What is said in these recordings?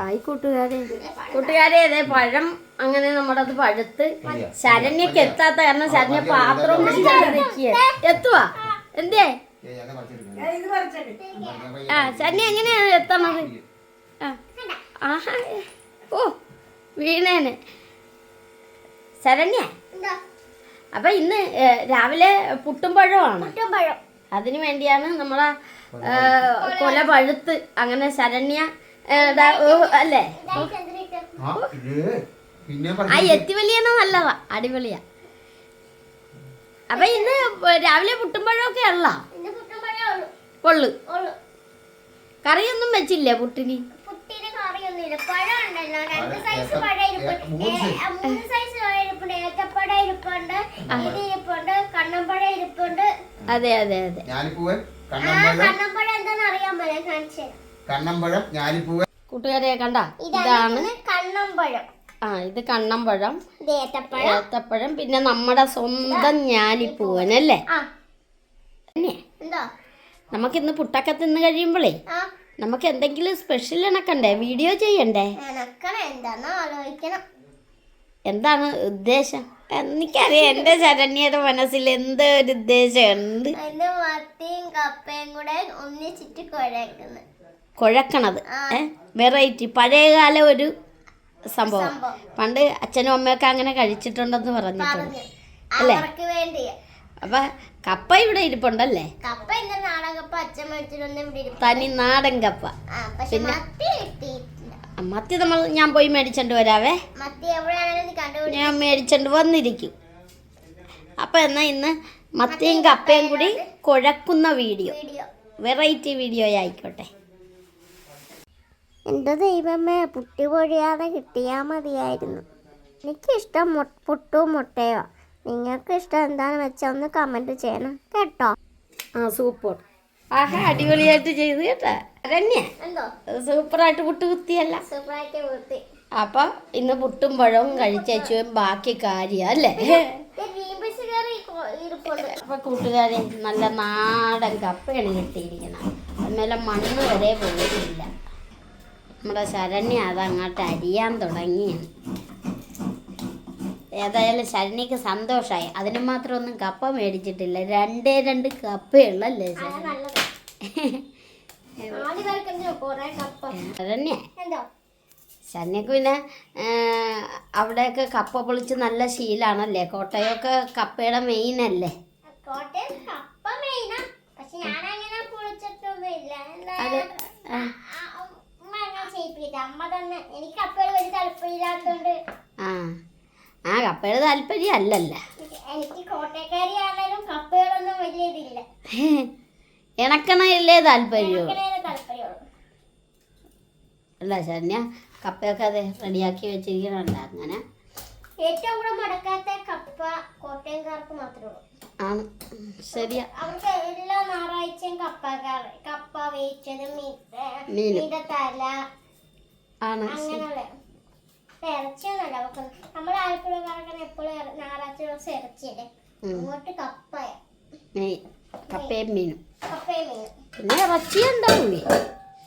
Hi കൂട്ടുകാരെ. കൂട്ടുകാരെ അതെ പഴം അങ്ങനെ നമ്മുടെ അത് പഴുത്ത് ശരണ്യക്ക് എത്താത്ത കാരണം ശരണ്യ പാത്രം നിൽക്കുക എത്തുവാ? എന്തേ? ആ ശരണ്യ എങ്ങനെയാണ് എത്തണത്? ആ. ആഹാ. ഓ വീണേന്. ശരണ്യ. അപ്പൊ ഇന്ന് രാവിലെ പുട്ടും പഴമാണ് പഴം. അതിനു വേണ്ടിയാണ് നമ്മളെ കൊല പഴുത്ത്. അങ്ങനെ ശരണ്യ അല്ലേ? എത്തിവലിയാണ് നല്ലതാ അടിപൊളിയാ. അപ്പൊ ഇന്ന് രാവിലെ പുട്ടുമ്പോഴൊക്കെ ഉള്ള. ഉള്ളു. കറിയൊന്നും വെച്ചില്ലേ പുട്ടിന്? അതെ അതെ അതെ. കണ്ണമ്പഴം. എന്താന്ന് അറിയാൻ പറയാം കാണിച്ചു. കണ്ണമ്പഴം ഞാലിപ്പൂവൻ കൂട്ടുകാരെ കണ്ട? ഇതാണ് കണ്ണമ്പഴം. ആ ഇത് കണ്ണമ്പഴം ഏത്തപ്പഴം ഏത്തപ്പഴം പിന്നെ നമ്മുടെ സ്വന്തം ഞാലിപ്പൂവൻ അല്ലേ? നമുക്ക് ഇന്ന് നമുക്കിന്ന് പുട്ടൊക്കെ തിന്ന് കഴിയുമ്പോഴേ നമുക്ക് എന്തെങ്കിലും സ്പെഷ്യൽ ഇണക്കണ്ടേ വീഡിയോ ചെയ്യണ്ടേ? എന്താണ് ഉദ്ദേശം? എനിക്കറിയാം എന്റെ ശരണ്യയുടെ മനസ്സിൽ എന്തോ ഒരു ഉദ്ദേശമുണ്ട് ഉണ്ട്. കപ്പയും കൂടെ ഒന്നിച്ചിട്ട് കുഴക്കുന്നത് കുഴക്കണത്. വെറൈറ്റി. പഴയകാല ഒരു സംഭവം. പണ്ട് അച്ഛനും അമ്മയൊക്കെ അങ്ങനെ കഴിച്ചിട്ടുണ്ടെന്ന് പറഞ്ഞിട്ടുണ്ട്. പറഞ്ഞു. അല്ലേ? അപ്പൊ കപ്പ ഇവിടെ ഇരിപ്പുണ്ടല്ലേ? തനി നാടൻ കപ്പ. പിന്നെ? മത്തി നമ്മൾ ഞാൻ പോയി മേടിച്ചോണ്ട് വരാവേ. ഞാൻ മേടിച്ചോണ്ട് വന്നിരിക്കും. അപ്പൊ എന്നാ ഇന്ന് മത്തിയും കപ്പയും കൂടി കുഴക്കുന്ന വീഡിയോ. വെറൈറ്റി വീഡിയോ ആയിക്കോട്ടെ എന്റെ ദൈവമേ പുട്ടി പൊഴിയാതെ കിട്ടിയാൽ മതിയായിരുന്നു. എനിക്കിഷ്ടം പുട്ടും മുട്ടയോ? നിങ്ങൾക്ക് ഇഷ്ടം എന്താണെന്ന് വെച്ചാൽ ഒന്ന് കമന്റ് ചെയ്യണം കേട്ടോ? ആ സൂപ്പർ ആഹാ അടിപൊളിയായിട്ട് ചെയ്ത് കേട്ടാ. എന്തോ? സൂപ്പറായിട്ട് പുട്ട് കുത്തിയല്ല? സൂപ്പറായിട്ട് അപ്പൊ ഇന്ന് പുട്ടും പഴവും കഴിച്ചു ബാക്കി കാര്യ അല്ലേ? അപ്പൊ കൂട്ടുകാരെ നല്ല നാടൻ കപ്പയാണ് കിട്ടിയിരിക്കുന്നത്. അതുമേലെ മണ്ണ് വരെ പോയിട്ടില്ല. നമ്മുടെ ശരണ്യ അതങ്ങോട്ട് അരിയാൻ തുടങ്ങിയാണ്. ഏതായാലും ശരണ്യക്ക് സന്തോഷമായി അതിന് മാത്രം ഒന്നും കപ്പ മേടിച്ചിട്ടില്ല. രണ്ടേ രണ്ട് കപ്പയുള്ളല്ലേ ഉള്ളല്ലേ കപ്പ? ശരണ്യ? ശരണ്യക്ക് പിന്നെ അവിടെയൊക്കെ കപ്പ പൊളിച്ച് നല്ല ശീലാണല്ലേ? കോട്ടയൊക്കെ കപ്പയുടെ മെയിൻ അല്ലേ? കോട്ടയം കപ്പ മെയിനാ പക്ഷെ ഞാൻ അങ്ങനെ പൊളിച്ചിട്ടൊന്നും ഇല്ല അത് എന്തായാലും ആ, ആ, ഉമ്മ അങ്ങനെ ചെയ്യിപ്പിക്കില്ല അമ്മ തന്നെ എനിക്ക് കപ്പയോട് വലിയ താല്പര്യമില്ലാത്തോണ്ട് ആ ആ കപ്പയുടെ താല്പര്യം അല്ലല്ല എനിക്ക് കോട്ടയക്കാരി ആണെങ്കിലും വലിയ ഇതില്ല. താല്പര്യമുള്ളൂ അല്ല ശരണ്യ കപ്പയൊക്കെ അതെ റെഡിയാക്കി വെച്ചിരിക്കണുണ്ട്. അങ്ങനെ? ഏറ്റവും കൂടെ മുടക്കാത്ത കപ്പ കോട്ടയംകാർക്ക് മാത്രമേ ഉള്ളൂ. ആണ്. ശരിയാ. അവർക്ക് എല്ലാ ഞായറാഴ്ചയും കപ്പ കപ്പ വേവിച്ചത് ആണ്. അങ്ങനെയുള്ള ഇറച്ചിയൊന്നുമല്ല. വെക്കുന്നത് നമ്മൾ ആലപ്പുഴക്കാരൊക്കെ എപ്പോഴും ഞായറാഴ്ച ദിവസം ഇറച്ചിയല്ലേ. അങ്ങോട്ട് കപ്പയ. മീൻ കപ്പയും മീനും. കപ്പയും മീനും. പിന്നെ ഇറച്ചി ഉണ്ടാവും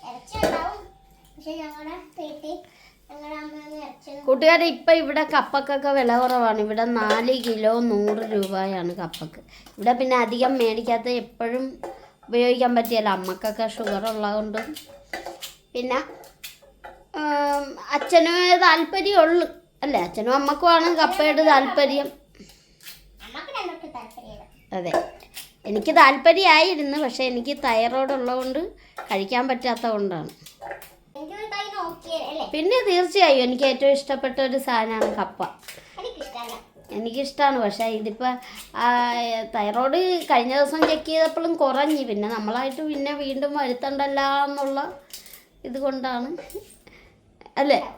ഇറച്ചി ഉണ്ടാവും. പക്ഷെ ഞങ്ങളുടെ വീട്ടിൽ കൂട്ടുകാരെ ഇപ്പം ഇവിടെ കപ്പക്കൊക്കെ വില കുറവാണ്. ഇവിടെ നാല് കിലോ നൂറ് രൂപയാണ് കപ്പക്ക്. ഇവിടെ പിന്നെ അധികം മേടിക്കാത്ത എപ്പോഴും ഉപയോഗിക്കാൻ പറ്റിയല്ല. അമ്മക്കൊക്കെ ഷുഗർ ഉള്ളതുകൊണ്ടും. പിന്നെ ഉം, താല്പര്യം താല്പര്യമുള്ളു. അല്ലേ അച്ഛനും അമ്മക്കുമാണ് കപ്പയുടെ താല്പര്യം. അതെ. എനിക്ക് താല്പര്യമായിരുന്നു പക്ഷെ എനിക്ക് തൈറോയ്ഡ് ഉള്ളതുകൊണ്ട് കഴിക്കാൻ പറ്റാത്ത കൊണ്ടാണ് പിന്നെ തീർച്ചയായും എനിക്ക് ഏറ്റവും ഇഷ്ടപ്പെട്ട ഒരു സാധനമാണ് കപ്പ. എനിക്കിഷ്ടമാണ് പക്ഷേ ഇതിപ്പോൾ തൈറോയ്ഡ് കഴിഞ്ഞ ദിവസം ചെക്ക് ചെയ്തപ്പോഴും കുറഞ്ഞു. പിന്നെ നമ്മളായിട്ട് പിന്നെ വീണ്ടും വരുത്തണ്ടല്ല എന്നുള്ള ഇത് കൊണ്ടാണ്. അല്ലേ?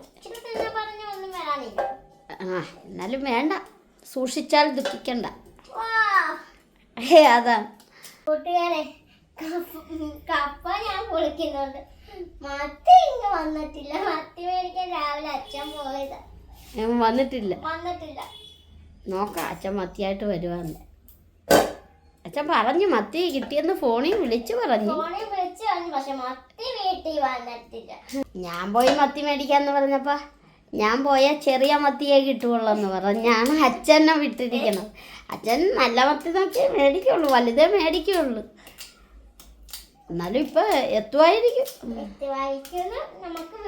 ആ എന്നാലും വേണ്ട. സൂക്ഷിച്ചാൽ ദുഃഖിക്കണ്ട. വാ ഹേ അതാ. കൂട്ടുകാരെ കപ്പ- ഞാൻ പൊളിക്കുന്നുണ്ട് മത്തി ഇങ്ങ് വന്നിട്ടില്ല. മത്തി മേടിക്കാൻ രാവിലെ അച്ഛൻ പോയതാ. വന്നിട്ടില്ല. വന്നിട്ടില്ല. നോക്കാം അച്ഛൻ മത്തിയായിട്ട് വരുവാന്ന്. അച്ഛൻ പറഞ്ഞു മത്തി കിട്ടിയെന്ന് ഫോണിൽ വിളിച്ചു പറഞ്ഞു. ഫോണിൽ വിളിച്ചു പറഞ്ഞു പക്ഷെ മത്തി വീട്ടിൽ വന്നിട്ടില്ല. ഞാൻ പോയി മത്തി മേടിക്കാന്ന് പറഞ്ഞപ്പോ ഞാൻ പോയ ചെറിയ മത്തിയെ കിട്ടുള്ളൂ എന്ന് ഞാൻ അച്ഛനെ വിട്ടിരിക്കണം. അച്ഛൻ നല്ല മത്തി നോക്കി മേടിക്കുള്ളൂ വലുതേ മേടിക്കുള്ളൂ. എന്നാലും ഇപ്പൊ എത്തുമായിരിക്കും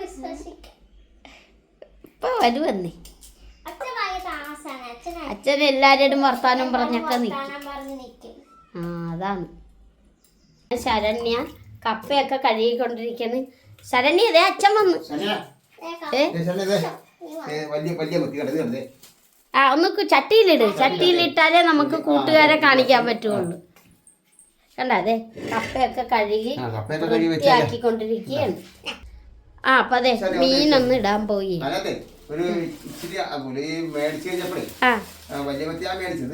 വിശ്വസിക്കാം. ഇപ്പൊ വരുവന്നേ. അച്ഛൻ എല്ലാരോടും വർത്താനം പറഞ്ഞൊക്കെ നിൽക്കും. അതാണ്. ശരണ്യ കപ്പയൊക്കെ കഴുകിക്കൊണ്ടിരിക്കണ് ശരണ്യ ഇതേ അച്ഛൻ വന്നു. ആ ഒന്ന് ചട്ടിയിലിട്. ചട്ടിയിലിട്ടാലേ നമുക്ക് കൂട്ടുകാരെ കാണിക്കാൻ പറ്റുള്ളൂ. കണ്ട അതെ കപ്പയൊക്കെ കഴുകി വൃത്തിയാക്കിക്കൊണ്ടിരിക്കുകയാണ്. ആ അപ്പൊ അതെ മീനൊന്നിടാൻ പോയി. അതിനകത്ത് ഒരു ഇച്ചിരി ആകൂല ഈ മേടിച്ചു കഴിഞ്ഞപ്പോഴേ വലിയ മത്തിയാ മേടിച്ചത്.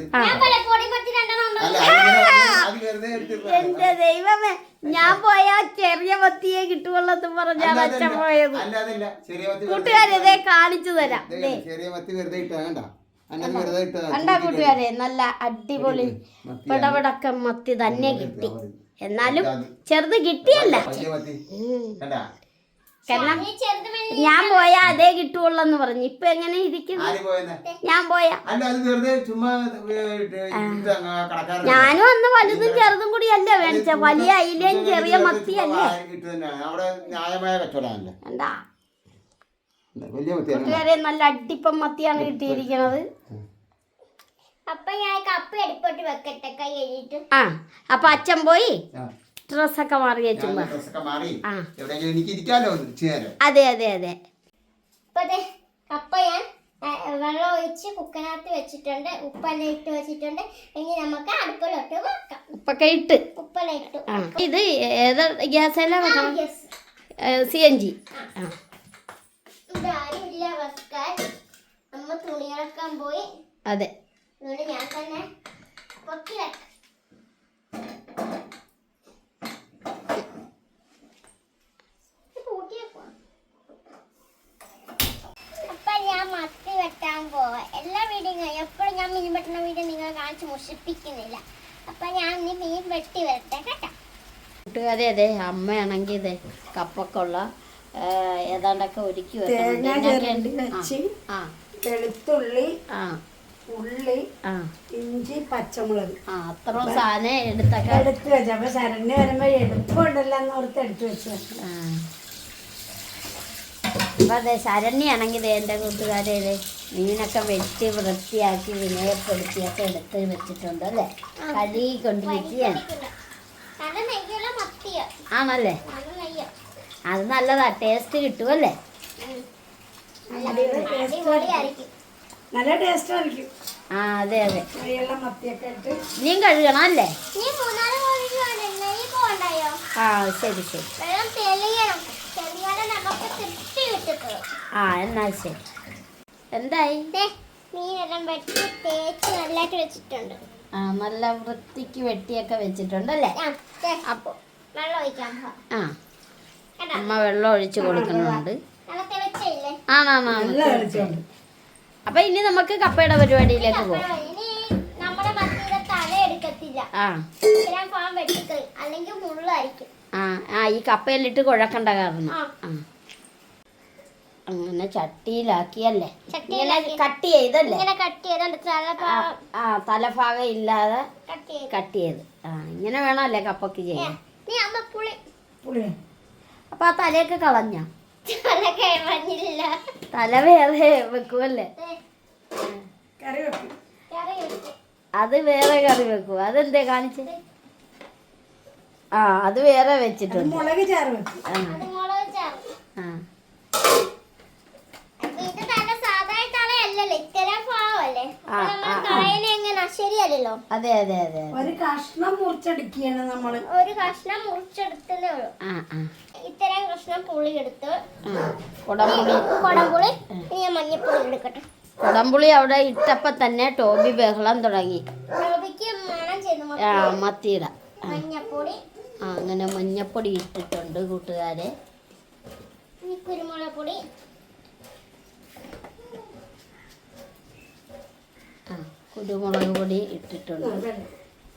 അല്ല അതിങ്ങനെ അത് വെറുതെ എന്റെ ദൈവമേ ഞാൻ പോയ ചെറിയ മത്തിയെ കിട്ടുവല്ലെന്ന് പറഞ്ഞാണ് അച്ഛൻ പോയത്. അല്ലാതല്ല ചെറിയ മത്തി കൂട്ടുകാരെ ഇതേ കാണിച്ചു തരാം. ദേ, ചെറിയ മത്തി വെറുതെ ഇട്ടാ കണ്ട? അതിനകത്ത് വെറുതെ ഇട്ടാ കണ്ടാ കൂട്ടുകാരെ? നല്ല അടിപൊളി. പിടപെടക്ക മത്തി തന്നെ കിട്ടി. എന്നാലും ചെറുത് കിട്ടിയല്ല. വലിയ മത്തി കണ്ടാ? കാരണം ഞാൻ പോയാ അതേ കിട്ടുള്ളെന്ന് പറഞ്ഞു. ഇപ്പൊ എങ്ങനെ ഇരിക്കുന്നു? ഞാൻ പോയാ. ഞാനും അന്ന് വലുതും ചെറുതും കൂടി അല്ലേ മേടിച്ച വലിയ അയിലയും ചെറിയ മത്തിയല്ലേ അല്ലേ? എന്താ? കൂട്ടുകാരെ നല്ല അടിപ്പം മത്തിയാണ് കിട്ടിയിരിക്കുന്നത് അപ്പൊ ഞാൻ കപ്പ് എടുപ്പോട്ട് വെക്കട്ടെ കൈ എഴുതിട്ട് ആ അപ്പൊ അച്ഛൻ പോയി. ഡ്രസ്സൊക്കെ മാറിയ ചുമ്മാ. ഡ്രസ്സൊക്കെ മാറി. ആ. എവിടെയെങ്കിലും എനിക്ക് ഇരിക്കാലോ അതെ അതെ അതെ. കപ്പ ഞാൻ വെള്ളം ഒഴിച്ച് കുക്കനകത്ത് വെച്ചിട്ടുണ്ട് ഉപ്പെല്ലാം ഇട്ട് വെച്ചിട്ടുണ്ട്. ഇനി നമുക്ക് അടുപ്പിലോട്ട് വെക്കാം. ഉപ്പൊക്കെ ഇട്ട്. ഉപ്പെല്ലാം ഇട്ടു ഇത് ഏത് ഗ്യാസ് എല്ലാം സി എൻ ജി. ഇതാരില്ല വെക്കാൻ നമ്മ തുണി ഇളക്കാൻ പോയി. അതെ. അതുകൊണ്ട് ഞാൻ തന്നെ പൊക്കി വെക്കാം ഇത് പൂട്ടി വെക്കുവാ. അപ്പൊ ഞാൻ മത്തി വെട്ടാൻ പോവാ എല്ലാ വീഡിയോ എപ്പോഴും ഞാൻ മീൻ വെട്ടുന്ന വീഡിയോ നിങ്ങളെ കാണിച്ച് മുഷിപ്പിക്കുന്നില്ല അപ്പൊ ഞാൻ ഇനി മീൻ വെട്ടി വരട്ടെ കേട്ടോ. കൂട്ടുകാരെ അതെ അമ്മയാണെങ്കിൽ ഇതേ കപ്പക്കുള്ള ഏതാണ്ടൊക്കെ ഒരുക്കി വെച്ച് ആ. വെളുത്തുള്ളി ആ. ഉള്ളി ആ. ഇഞ്ചി പച്ചമുളക്. ആ അത്രയും സാധനം എടുത്തൊക്കെ. എടുത്ത് വെച്ചു. അപ്പൊ ശരണ്യ വരുമ്പോ എളുപ്പമുണ്ടല്ലോ എന്ന് ഓർത്ത് എടുത്ത് വെച്ചു ആ. അപ്പൊ അതെ ശരണ്യാണെങ്കിൽ എന്റെ കൂട്ടുകാരെ മീനൊക്കെ വെട്ടി വൃത്തിയാക്കി വിനയപ്പെടുത്തിയൊക്കെ എടുത്ത് വെച്ചിട്ടുണ്ട് അല്ലേ? കഴുകിക്കൊണ്ടിരിക്കുകയാണ്. ആണല്ലേ? അത് നല്ലതാ ടേസ്റ്റ് കിട്ടുമല്ലേ നല്ല ടേസ്റ്റ് ആയിരിക്കും. ആ അതെ അതെ. നീ കഴുകണം അല്ലേ? ആ ശരി ശരി വെള്ളം തെളിയണം തെളിയാതെ നമുക്ക് തൃപ്തി കിട്ടും ആ എന്നാൽ ശരി. എന്തായി? മീനെല്ലാം വെട്ടി തേച്ച് നല്ലതായിട്ട് വെച്ചിട്ടുണ്ട്. ആ നല്ല വൃത്തിക്ക് വെട്ടിയൊക്കെ വെച്ചിട്ടുണ്ടല്ലേ? അല്ലേ ദേ, വെള്ളം ഒഴിക്കാം ആ അമ്മ വെള്ളം ഒഴിച്ചു കൊടുക്കുന്നുണ്ട്. നല്ല തിളച്ചില്ലേ നല്ല ആണാണ് അപ്പൊ ഇനി നമുക്ക് കപ്പയുടെ പരിപാടിയിലേക്ക് പോകാം ഇനി നമ്മുടെ മത്തിയുടെ തല എടുക്കത്തില്ല. ആ. ഞാൻ ഫാം വെട്ടിക്കളി അല്ലെങ്കിൽ മുള്ളായിരിക്കും. ആ ആ ഈ കപ്പയിലിട്ട് കുഴക്കണ്ട കാരണം. ആ. അങ്ങനെ ചട്ടിയിലാക്കിയല്ലേ? കട്ട് ചെയ്തല്ലേ? ആ, തലഭാഗം ഇല്ലാതെ കട്ട് ചെയ്ത്. ആ ഇങ്ങനെ വേണമല്ലേ കപ്പൊക്കെ ചെയ്യാൻ? നീ അമ്മ പുളി. പുളി. അപ്പൊ ആ തലയൊക്കെ കളഞ്ഞ? തല വേറെ വെക്കുമല്ലേ അത് വേറെ കറി വെക്കും അതെന്തേ കാണിച്ചത് ആ അത് വേറെ വെച്ചിട്ടുണ്ട്. മുളക് ചാറ് വെക്കും ആ അത് മുളക് ചേർത്ത് ആ ഇത് നല്ല സാധാരണ തളയല്ലല്ലോ ഇത്തരം ശരിയല്ലല്ലോ? അതെ അതെ അതെ. ഒരു കഷ്ണം മുറിച്ചെടുക്കുകയാണ് നമ്മൾ. ഒരു കഷ്ണം മുറിച്ചെടുത്തേ ഉള്ളൂ. ആ ആ. ഇത്തരം കഷ്ണം പുളി എടുത്ത് കുടംപുളി. കുടംപുളി ഇനി ഞാൻ മഞ്ഞപ്പൊടി എടുക്കട്ടെ. കുടംപുളി അവിടെ ഇട്ടപ്പോ തന്നെ ടോബി ബഹളം തുടങ്ങി. റോബിക്ക് മണം ചെയ്ത് ആ മത്തിയിട. മഞ്ഞപ്പൊടി. ആ അങ്ങനെ മഞ്ഞപ്പൊടി ഇട്ടിട്ടുണ്ട് കൂട്ടുകാരെ. ഇനി കുരുമുളക് പൊടി ആ കുരുമുളക് പൊടി ഇട്ടിട്ടുണ്ട്.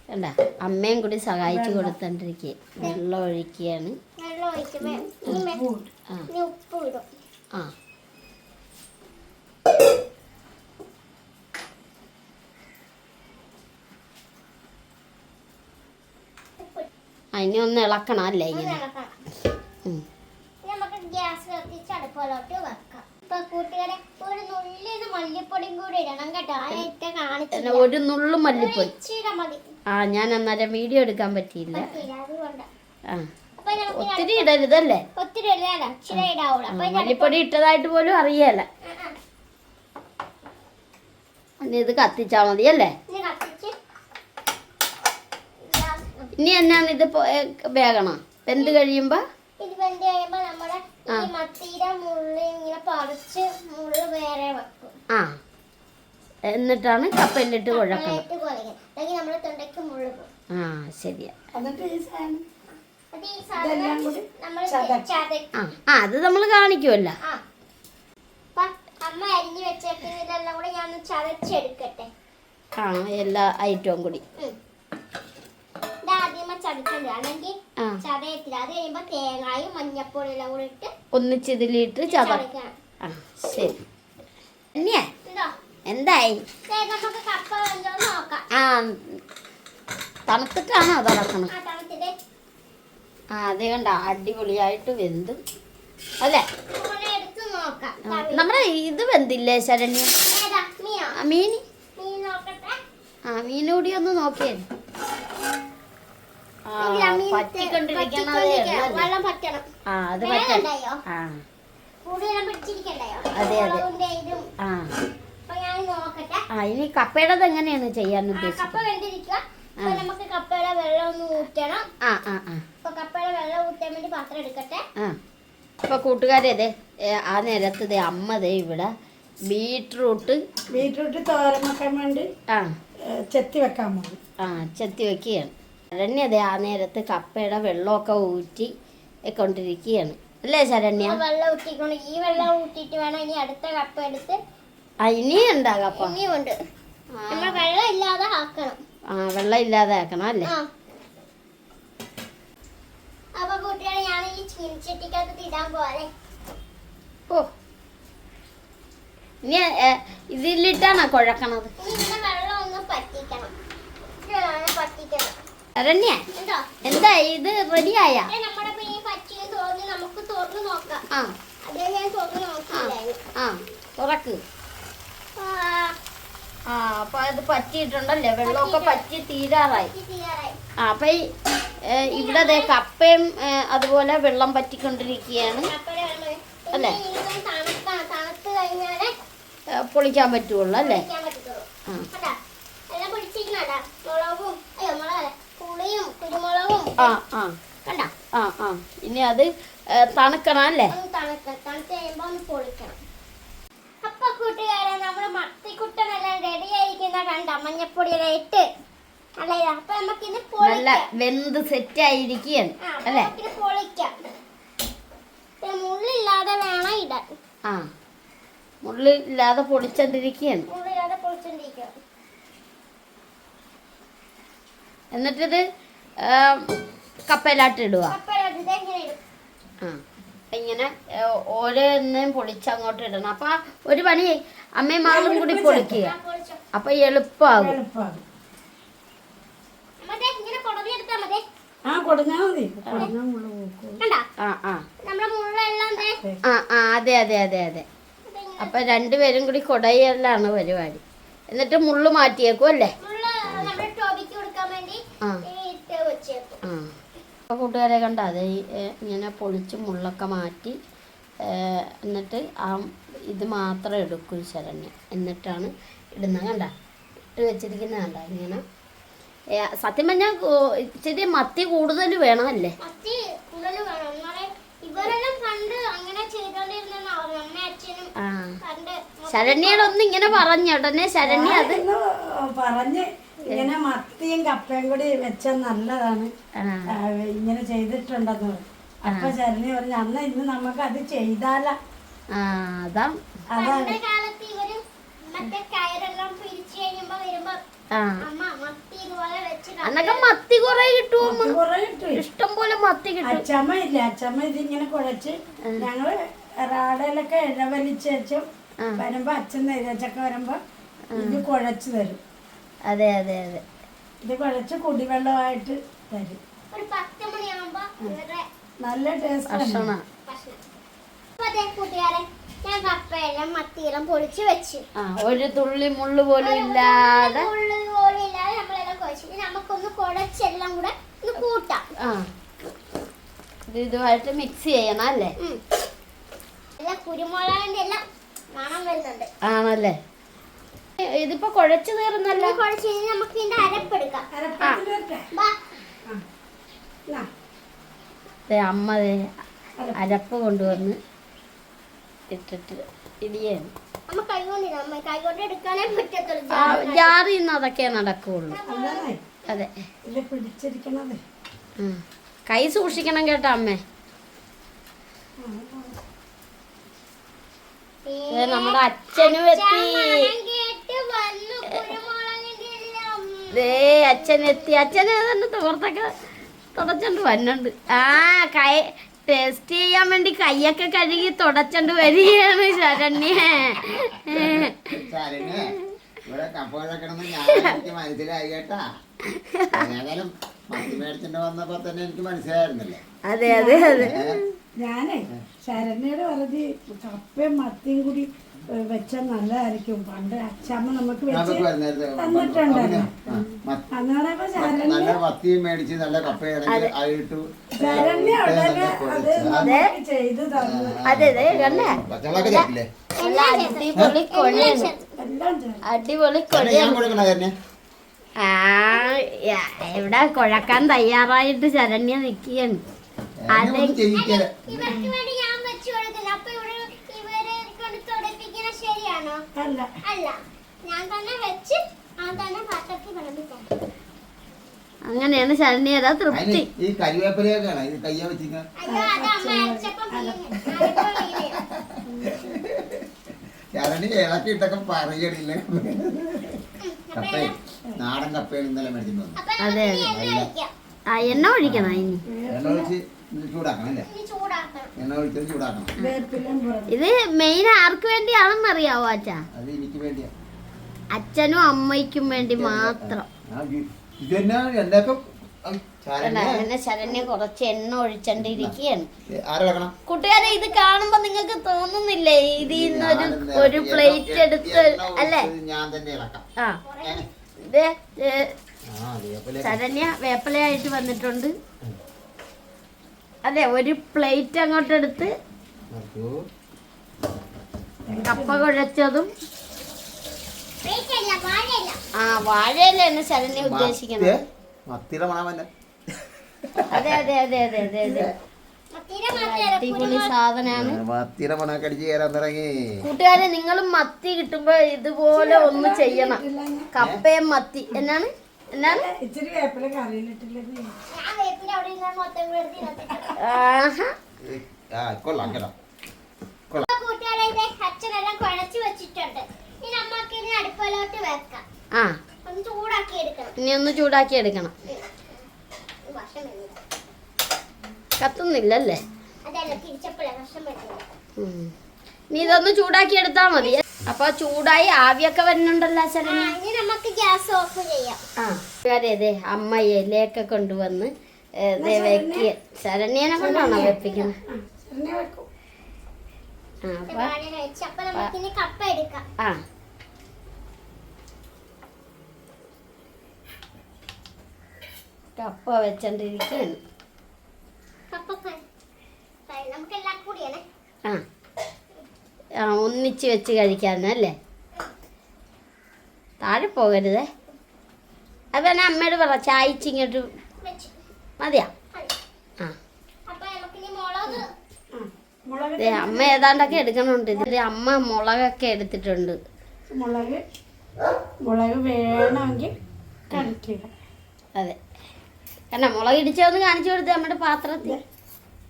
വേണ്ട അമ്മയും കൂടി സഹായിച്ചു കൊടുത്തോണ്ടിരിക്കുക വെള്ളം ഒഴിക്കുകയാണ്. ആ ഇനി ഉപ്പ് ഇടും. ആ. അതിനെ ഒന്ന് ഇളക്കണം അല്ലേ ഇങ്ങനെ? ഇനി നമുക്ക് ഗ്യാസ് കത്തിച്ച് അടുപ്പിലോട്ട് വെക്കാം. ഒരു നുള്ളു മല്ലിപ്പൊടി. ആ ഞാൻ അന്നേരം വീഡിയോ എടുക്കാൻ പറ്റിയില്ല. ആ. ഒത്തിരി ഇടരുതല്ലേ? മല്ലിപ്പൊടി ഇട്ടതായിട്ട് പോലും അറിയാല. ഇനി ഇത് കത്തിച്ചാ മതി അല്ലേ? ഇനി എന്നാണ് ഇത് വേകണം? വെന്ത് കഴിയുമ്പോ? ഇത് വെന്ത് കഴിയുമ്പോ ഈ മത്തിയുടെ മുള്ളി ഇങ്ങനെ പറിച്ച് മുള്ള് വേറെ വെക്കും. ആ. എന്നിട്ടാണ് കപ്പലിട്ട് കുഴക്കണം. അല്ലെങ്കിൽ നമ്മുടെ തൊണ്ടയ്ക്ക് മുള്ള് പോകും. ആ ശരിയാ. ആ ആ അത് നമ്മൾ കാണിക്കുമല്ലോ അമ്മ അരിഞ്ഞു വെച്ചേക്കുന്ന ഇതെല്ലാം കൂടെ ഞാൻ ചതച്ചെടുക്കട്ടെ. ആ എല്ലാ ഐറ്റവും കൂടി. ഒന്നിച്ചിതിലിട്ട് ചത. ആ ശരി. തന്നെയാ എന്തായി? ആ തണുത്തിട്ടാണോ തിളക്കണം ആ അത് കണ്ട? അടിപൊളിയായിട്ട് വെന്തു. അല്ലേ? നമ്മുടെ ഇത് വെന്തില്ലേ ശരണ്യ? മീൻ? ആ മീൻ കൂടി ഒന്ന് നോക്കിയേ. വെള്ളം പറ്റണം. ആ അത് ആ. കൂടുതലും പിടിച്ചിരിക്കണ്ടായോ അതെ, അതെ. ആ. അപ്പൊ ഞാൻ നോക്കട്ടെ. ആ ഇനി കപ്പയുടേത് എങ്ങനെയാണ് ചെയ്യാൻ നമുക്ക് കപ്പയുടെ വെള്ളം ഒന്ന് ഊറ്റണം. ആ ആ ആ. കപ്പയുടെ വെള്ളം ഊറ്റാൻ വേണ്ടി പാത്രം എടുക്കട്ടെ. ആ. അപ്പൊ കൂട്ടുകാരെ ദേ ആ നേരത്ത് ദേ അമ്മ ദേ ഇവിടെ ബീട്രൂട്ട് ബീട്രൂട്ട് തോരൻ വെക്കാൻ വേണ്ടി ആ. ചെത്തി വെക്കാൻ പോകും ആ ചെത്തി വെക്കുകയാണ്. ശരണ്യ അതേ ആ നേരത്ത് കപ്പയുടെ വെള്ളമൊക്കെ ഊറ്റി കൊണ്ടിരിക്കുകയാണ്. അല്ലേ ശരണ്യ? വെള്ളം ഊറ്റിക്കൊണ്ട് ഈ വെള്ളം ഊറ്റിട്ട് വേണം ഇനി അടുത്ത കപ്പ എടുത്ത് ആ ഇനിയും ഉണ്ടാ കപ്പ? നമ്മൾ വെള്ളം ഇല്ലാതെ ആക്കണം. ആ വെള്ളം ഇല്ലാതെ ആക്കണം അല്ലേ? ആ. അപ്പൊ കൂട്ടുകാരെ ഞാൻ ഈ ചീനിച്ചട്ടിക്കകത്ത് ഇടാൻ പോലെ ഓ. ഇനി ഇതിലിട്ടാണോ കുഴക്കണത്? ഇനി ഇതിന്റെ വെള്ളം ഒന്ന് പറ്റിക്കണം. പറ്റിക്കണം. ശരണ്യ എന്തോ? ഇത് റെഡിയായ? തുറക്ക്. ആ, ആ അപ്പൊ അത് പറ്റിയിട്ടുണ്ടല്ലേ? വെള്ളമൊക്കെ പറ്റി തീരാറായി. ആ അപ്പൊ ഇവിടെ കപ്പയും അതുപോലെ വെള്ളം പറ്റിക്കൊണ്ടിരിക്കുകയാണ്. അല്ലെ? പൊളിക്കാൻ പറ്റുള്ളൂ അല്ലേ? ആ. കുരുമുളകും ആ ആ. കണ്ട? ആ ആ. ഇനി അത് തണുക്കണം അല്ലേ? തണുത്ത് ഒന്ന് പൊളിക്കണം. അപ്പൊ കൂട്ടുകാരെ നമ്മുടെ മത്തിക്കുട്ടനെല്ലാം റെഡി ആയിരിക്കുന്ന കണ്ട? മഞ്ഞപ്പൊടിയുടെ ഇട്ട്. അല്ലേ അപ്പൊ നമുക്കിത് നല്ല വെന്ത് സെറ്റ് ആയിരിക്കുകയാണ് അല്ലേ? പൊളിക്കാം. മുള്ളില്ലാതെ വേണം ഇടാൻ. ആ. മുള്ളില്ലാതെ പൊളിച്ചോണ്ടിരിക്കുകയാണ്. മുള്ളില്ലാതെ പൊളിച്ചോണ്ടിരിക്കുക എന്നിട്ടിത് കപ്പയിലാട്ട് ഇടുക. ആ. ഇങ്ങനെ ഓരോന്നും പൊളിച്ച് അങ്ങോട്ട് ഇടണം. അപ്പൊ ഒരു പണി അമ്മയും മകളും കൂടി പൊളിക്കുക. അപ്പൊ എളുപ്പമാകും അതെ. അതെ. അതെ അതെ അപ്പൊ രണ്ടുപേരും കൂടി കൊടയലാണ് പരിപാടി. എന്നിട്ട് മുള്ളു മാറ്റിയേക്കും അല്ലേ മുള്ള ടോബിക്ക് കൊടുക്കാൻ വേണ്ടി ആ. ആ കൂട്ടുകാരെ കണ്ട? അത് ഇങ്ങനെ പൊളിച്ച് മുള്ളൊക്കെ മാറ്റി എന്നിട്ട് ആ ഇത് മാത്രം എടുക്കും ശരണ്യ എന്നിട്ടാണ് ഇടുന്നത്. കണ്ട? ഇട്ട് വെച്ചിരിക്കുന്ന കണ്ട? ഇങ്ങനെ. സത്യം പറഞ്ഞാൽ ഇച്ചിരി മത്തി കൂടുതൽ വേണമല്ലേ? പണ്ട് ശരണ്യോടൊന്ന് ഇങ്ങനെ പറഞ്ഞ ഉടനെ ശരണ്യ അത് പറഞ്ഞ് ഇങ്ങനെ മത്തിയും കപ്പയും കൂടി വെച്ചാൽ നല്ലതാണ്. ഇങ്ങനെ ചെയ്തിട്ടുണ്ടെന്ന്. അപ്പൊ ശരണി പറഞ്ഞു അന്ന് ഇന്ന് നമുക്ക് അത്. ചെയ്താല അന്നൊക്കെ മത്തി കുറെ കിട്ടുമോ ഇഷ്ടം പോലെ മത്തി കിട്ടും. അച്ചമ്മ ഇല്ല? അച്ചമ്മ ഇതിങ്ങനെ കുഴച്ച് ഞങ്ങൾ റാടയിലൊക്കെ ഇഴവലിച്ച് വെച്ചും വരുമ്പോ അച്ഛൻ നെയ്തച്ചൊക്കെ വരുമ്പോ ഇത് കുഴച്ച് തരും. അതെ അതെ അതെ. ഇത് കുഴച്ച് കുടിവെള്ളമായിട്ട് തരും. ഒരു പത്ത് മണിയാകുമ്പോ ഇവരുടെ നല്ല ടേസ്റ്റ് ഭക്ഷണ. ഭക്ഷണം. അപ്പൊ അതെ കൂട്ടുകാരെ ഞാൻ കപ്പയെല്ലാം മത്തിയെല്ലാം പൊളിച്ച് വെച്ചു. ആ ഒരു തുള്ളി മുള്ളു പോലും ഇല്ലാതെ. ഉള്ളു പോലും ഇല്ലാതെ നമ്മളെല്ലാം കുഴച്ചു. ഇനി നമുക്കൊന്ന് കുഴച്ചെല്ലാം കൂടെ ഒന്ന് കൂട്ടാം. ആ. ഇത് ഇതുമായിട്ട് മിക്സ് ചെയ്യണം അല്ലേ? ഉം. എല്ലാം കുരുമുളകിന്റെ എല്ലാം മണം വരുന്നുണ്ട്. ആണല്ലേ? ഇതിപ്പോ കുഴച്ചു തീർന്നല്ലോ. കുഴച്ച് നമുക്ക് ഇതിന്റെ അരപ്പെടുക്കാം. അമ്മ അരപ്പ് കൊണ്ടുവന്ന് ഇട്ടിട്ട് ഇടിയാണ് ജാറിൽ നിന്ന് അതൊക്കെ നടക്കുള്ളൂ. അതെ. കൈ സൂക്ഷിക്കണം കേട്ടോ അമ്മേ. ദേ നമ്മുടെ അച്ഛനും എത്തി മണം കേട്ട് വന്നു കുരുമുളകിന്റെ എല്ലാം ദേ അച്ഛൻ എത്തി അച്ഛൻ ഏതാണ്ട് തോർത്തൊക്കെ തുടച്ചോണ്ട് വന്നുണ്ട് ആ കൈ ടെസ്റ്റ് ചെയ്യാൻ വേണ്ടി കൈയൊക്കെ കഴുകി തുടച്ചോണ്ട് വരികയാണ് ശരണ്യ. ഇവിടെ ഞാൻ എനിക്ക് മനസ്സിലായി കേട്ടാ. ഏതായാലും മത്തി മേടിച്ചിട്ട് വന്നപ്പോ തന്നെ എനിക്ക് മനസ്സിലായിരുന്നല്ലേ? അതെ അതെ അതെ. ഞാനേ ശരണ്യയുടെ പറഞ്ഞ് കപ്പയും മത്തിയും കൂടി വെച്ചാൽ നല്ലതായിരിക്കും. പണ്ട് അച്ഛമ്മ നമുക്ക് മത്തി- അന്നേരപ്പോ നല്ല മേടിച്ച് അത്. ചെയ്തു തന്നു. അതെ അതെ അടിപൊളി കൊള്ളിയാണ്. എല്ലാം അടിപൊളി ശരണ്യ, ഞാൻ കൊടുക്കണ ശരണ്യ ആ ഇവിടെ കുഴക്കാൻ തയ്യാറായിട്ട് ശരണ്യ നിക്കുകയാണ് എന്നെ അല്ല. അല്ല. ഞാൻ തന്നെ വെച്ച് ഞാൻ തന്നെ പാത്രത്തിൽ വിളമ്പിത്തരാം. അങ്ങനെയാണ് ശരണി തൃപ്തി. ഈ കരിവേപ്പിലയൊക്കെയാണ്? ഇത് കയ്യ വെച്ചിരിക്കുന്നത്? അത്. ശരണ്യ ഇളക്കി ഇട്ടൊക്കെ പറയണില്ല? കപ്പ നാടൻ കപ്പയാണ് ഇന്നലെ മേടിച്ചിട്ട് വന്നത് അപ്പൊ അതെ, ഇനി ആ എണ്ണ ഒഴിക്കണം ഇനി. എണ്ണ ഒഴിച്ച് ചൂടാക്കണം അല്ലേ? ഇനി ചൂടാക്കണം. എണ്ണ ഒഴിച്ചത് ചൂടാക്കണം. വേപ്പിലും പുറത്ത് ഇത് മെയിൻ ആർക്ക് വേണ്ടിയാണെന്ന് അറിയാവോ അച്ഛാ? അത് എനിക്ക് വേണ്ടിയാ. അച്ഛനും അമ്മയ്ക്കും വേണ്ടി മാത്രം. ആ, ഇത് ഇത് തന്നെ എന്റെ ഒക്കെ കണ്ടോ? ശരണ്യ കുറച്ച് എണ്ണ ഒഴിച്ചോണ്ടിരിക്കുകയാണ്. ആരടക്കണം കൂട്ടുകാരെ ഇത് കാണുമ്പോ നിങ്ങൾക്ക് തോന്നുന്നില്ലേ? ഇതിൽ നിന്നൊരു ഒരു പ്ലേറ്റ് എടുത്ത് അല്ലേ? ഞാൻ തന്നെ ഇളക്കാം. ആ? ഇത് ശരണ്യ വേപ്പലയായിട്ട് വന്നിട്ടുണ്ട്. അതെ ഒരു പ്ലേറ്റ് അങ്ങോട്ട് എടുത്ത്. കപ്പ കുഴച്ചതും ആ വാഴയല്ല. ആ വാഴയിലാണ് ശരണ്യ ഉദ്ദേശിക്കുന്നത്. മത്തി- മത്തിയുടെ മണം തന്നെ അതെ അതെ അതെ അതെ അതെ. അതെ അടിപൊളി സാധനമാണ്. മത്തിയുടെ മണമൊക്കെ അടിച്ച് കയറാൻ തുടങ്ങി. കൂട്ടുകാരെ നിങ്ങളും മത്തി കിട്ടുമ്പോ ഇതുപോലെ ഒന്ന് ചെയ്യണം. കപ്പയും മത്തി എന്നാണ് ഇച്ചിരി വേപ്പില കൊള്ളാം കേട്ടോ. കൂട്ടുകാരെ അച്ഛനെല്ലാം കുഴച്ച് വെച്ചിട്ടുണ്ട്. ഇനി നമുക്ക് ഇനി അടുപ്പിലോട്ട് വെക്കാം. ആ. ഒന്ന് ചൂടാക്കി എടുക്കണം. ഇനി ഒന്ന് ചൂടാക്കി എടുക്കണം. കത്തുന്നില്ലല്ലേ? അതല്ല തിരിച്ചപ്പോഴാണ് വർഷം വരുന്നില്ല. ഇനി ഇതൊന്ന് ചൂടാക്കി എടുത്താ മതി. അപ്പൊ ചൂടായി ആവിയൊക്കെ വരുന്നുണ്ടല്ലോ ഇനി നമുക്ക് ഗ്യാസ് ഓഫ് ചെയ്യാം. ആ അതെ അമ്മ ഇലയൊക്കെ കൊണ്ടുവന്ന് വെക്കുക ശരണ്യനെ കൊണ്ടാണോ വെപ്പിക്കുന്നത്? ആ കപ്പ വെച്ചോണ്ടിരിക്കുന്നു ആ. ഒന്നിച്ച് വെച്ച് കഴിക്കാനല്ലേ താഴെ പോകരുതേ. അപ്പം അമ്മയോട് പറ ചായച്ചിങ്ങോട്ട് മതിയാ? മതി. ആ അമ്മ ഏതാണ്ടൊക്കെ എടുക്കണുണ്ട്. ഇതിൽ അമ്മ മുളകൊക്കെ എടുത്തിട്ടുണ്ട്. മുളക് മുളക് വേണമെങ്കിൽ അതെ. കണ്ട മുളക് ഇടിച്ചൊന്ന് കാണിച്ചു കൊടുത്ത് നമ്മുടെ പാത്രത്തിൽ.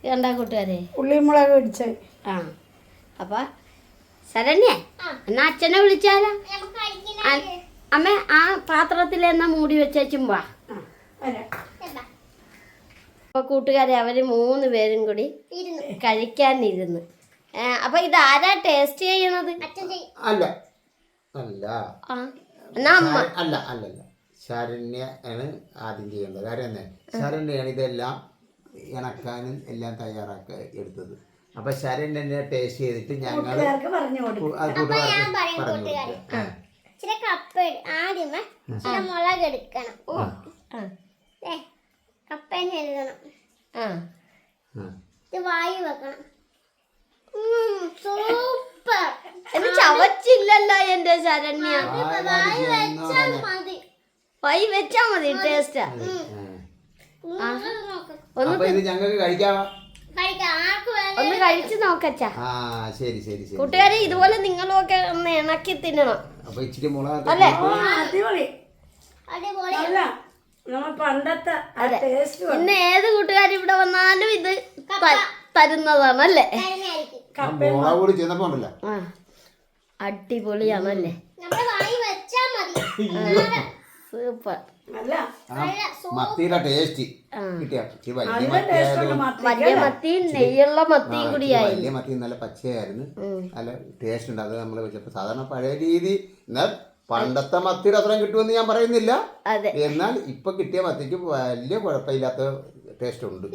കണ്ട കൂട്ടുകാരെ? ഉള്ളി മുളക് ഇടിച്ച് ആ. അപ്പൊ ശരണ്യ എന്നാ അച്ഛനെ വിളിച്ചാലോ? അമ്മ ആ പാത്രത്തിൽ എന്നാ മൂടി വെച്ചും വാ. അപ്പൊ കൂട്ടുകാരെ അവർ മൂന്ന് പേരും കൂടി കഴിക്കാനിരുന്ന്. അപ്പൊ ഇത് ആരാ ടേസ്റ്റ് ചെയ്യണത്? അല്ല. അല്ല. എന്നാ അമ്മ അല്ല അല്ല അല്ല. ശരണ്യ ആണ് ആദ്യം ചെയ്യേണ്ടത്. കാര്യം തന്നെ ശരണ്യാണ് ഇതെല്ലാം ഇണക്കാനും എല്ലാം തയ്യാറാക്കി എടുത്തത്. അപ്പൊ ശരണ്യനെ ടേസ്റ്റ് ചെയ്തിട്ട് ഞങ്ങൾ. ഇച്ചിരി കപ്പ ആദ്യമേ ഇച്ചിരി മുളക് എടുക്കണം. ആ, കപ്പേനെ എഴുതണം. ഇത് വായു വെക്കണം. സൂപ്പർ. ഇത് ചവച്ചില്ലല്ലോ എന്റെ ശരണ്യ. വായു വെച്ചാൽ മതി. വായി വെച്ചാ മതി ടേസ്റ്റ് ഒന്ന് ഞങ്ങൾക്ക് കഴിക്കാം കഴിക്കാം ആർക്ക് വേണം ഒന്ന് കഴിച്ചു നോക്കച്ചാ. ആ ശരി ശരി ശരി. കൂട്ടുകാരെ ഇതുപോലെ നിങ്ങളും ഒക്കെ ഒന്ന് ഇണക്കി തിന്നണം. അപ്പൊ ഇച്ചിരി മുളക് അല്ലേ? അടിപൊളി. അടിപൊളി. അല്ല നമ്മ പണ്ടത്തെ ടേസ്റ്റ് ഇന്ന് ഏത് കൂട്ടുകാർ ഇവിടെ വന്നാലും ഇത് തരുന്നതാണ് അല്ലേ മുളക് കൂടി ചെന്നപ്പോ ഉണ്ടല്ലോ. ആ അടിപൊളിയാണല്ലേ? നമ്മുടെ വായി വെച്ചാ മതി. സൂപ്പർ. മത്തിയുടെ ടേസ്റ്റ് വലിയ നല്ല മത്തി ടേസ്റ്റ് ഉണ്ട് ആയതുകൊണ്ട് മത്തി മത്തി നെയ്യുള്ള മത്തി കൂടിയായി വലിയ മത്തി നല്ല പച്ചയായിരുന്നു. നല്ല ടേസ്റ്റ് ഉണ്ട്. അത് നമ്മൾ വെച്ചപ്പോൾ സാധാരണ പഴയ രീതി. എന്നാൽ പണ്ടത്തെ മത്തിയുടെ അത്രയും കിട്ടുമെന്ന് ഞാൻ പറയുന്നില്ല. അതെ. എന്നാൽ ഇപ്പൊ കിട്ടിയ മത്തിക്ക് വലിയ കുഴപ്പമില്ലാത്ത ടേസ്റ്റ് ഉണ്ട്.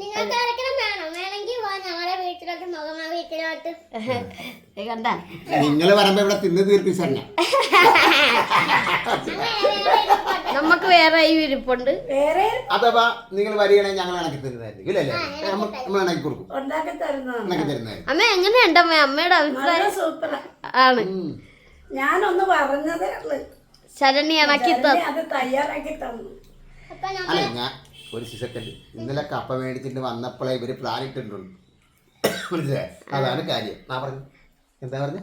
നിങ്ങൾ പറയുമ്പോ ഇവിടെ തിന്ന് തീർപ്പിച്ചല്ല നമുക്ക് വേറെ ഈ ഇരിപ്പുണ്ട്. വേറെ? അഥവാ നിങ്ങൾ വരികയാണെങ്കിൽ ഞങ്ങൾ ഇണക്കി തരുന്നതായിരിക്കും. ഇല്ലല്ലേ നമ്മൾ ഇണക്കി കൊടുക്കും. ഉണ്ടാക്കി തരുന്നതാണ്. ഇണക്കി തരുന്നതായിരിക്കും. അമ്മ എങ്ങനെയുണ്ട് അമ്മ? അമ്മയുടെ അഭിപ്രായം സൂപ്പർ ആണ്. ഞാനൊന്ന് പറഞ്ഞതേ ഉള്ളു. ശരണി ഇണക്കി അത് തയ്യാറാക്കി തന്നു. അല്ല ഞാൻ ഒരു സെക്കൻഡ് ഇന്നലെ കപ്പ മേടിച്ചിട്ട് വന്നപ്പോഴേ ഇവർ പ്ലാൻ ഇട്ടിട്ടുണ്ട് മനസ്സിലായി? അതാണ് കാര്യം. ഞാൻ പറഞ്ഞു. എന്താ പറഞ്ഞു?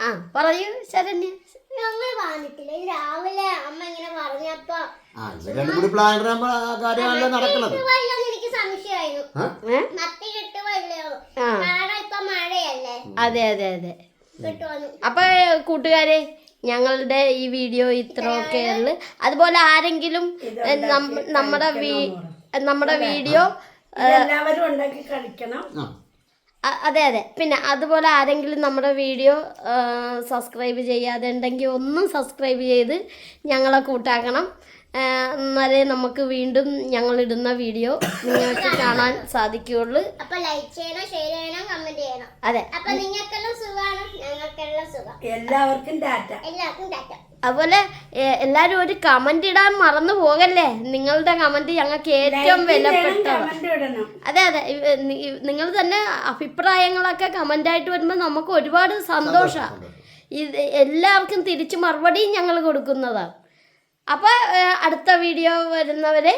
ആ പറയൂ ശരണ്യ. ഞങ്ങൾ പറഞ്ഞിട്ടില്ല ഇത് രാവിലെ അമ്മ ഇങ്ങനെ പറഞ്ഞപ്പോ ആ ഇവർ രണ്ടും കൂടി പ്ലാൻ ഇടുമ്പോ ആ കാര്യമാണല്ലോ നടക്കുന്നത്. കിട്ടുവല്ലോന്ന് എനിക്ക് സംശയമായിരുന്നു. ആ? ഏ? മത്തി കിട്ടുവല്ലോ ആ. കാരണം ഇപ്പൊ മഴയല്ലേ? അതെ അതെ അതെ. അപ്പൊ കൂട്ടുകാരെ ഞങ്ങളുടെ ഈ വീഡിയോ ഇത്രയൊക്കെ ഉള്ളു. അതുപോലെ ആരെങ്കിലും നമ്മുടെ നമ്മുടെ വീഡിയോ എല്ലാവരും ഉണ്ടാക്കി അ- അതെ അതെ. പിന്നെ അതുപോലെ ആരെങ്കിലും നമ്മുടെ വീഡിയോ സബ്സ്ക്രൈബ് ചെയ്യാതെ ഉണ്ടെങ്കിൽ ഒന്നും സബ്സ്ക്രൈബ് ചെയ്ത് ഞങ്ങളെ കൂട്ടാക്കണം. എന്നാലേ നമുക്ക് വീണ്ടും ഞങ്ങൾ ഇടുന്ന വീഡിയോ നിങ്ങൾക്ക് കാണാൻ സാധിക്കുകയുള്ളൂ. അപ്പൊ ലൈക്ക് ചെയ്യണം ഷെയർ ചെയ്യണം കമന്റ് ചെയ്യണം. അതെ. അപ്പൊ നിങ്ങൾക്കെല്ലാം സുഖമാണ് ഞങ്ങൾക്കെല്ലാം സുഖം. എല്ലാവർക്കും ടാറ്റ എല്ലാവർക്കും ടാറ്റ അതുപോലെ എല്ലാരും എല്ലാവരും ഒരു കമന്റ് ഇടാൻ മറന്നു പോകല്ലേ? നിങ്ങളുടെ കമന്റ് ഞങ്ങൾക്ക് ഏറ്റവും വിലപ്പെട്ടതാണ്. കമന്റ് ഇടണം. അതെ അതെ. നിങ്ങൾ തന്നെ അഭിപ്രായങ്ങളൊക്കെ കമന്റ് ആയിട്ട് വരുമ്പോൾ നമുക്ക് ഒരുപാട് സന്തോഷമാണ് ഇത് എല്ലാവർക്കും തിരിച്ചു മറുപടിയും ഞങ്ങൾ കൊടുക്കുന്നതാണ്. അപ്പോൾ അടുത്ത വീഡിയോ വരുന്നവരെ.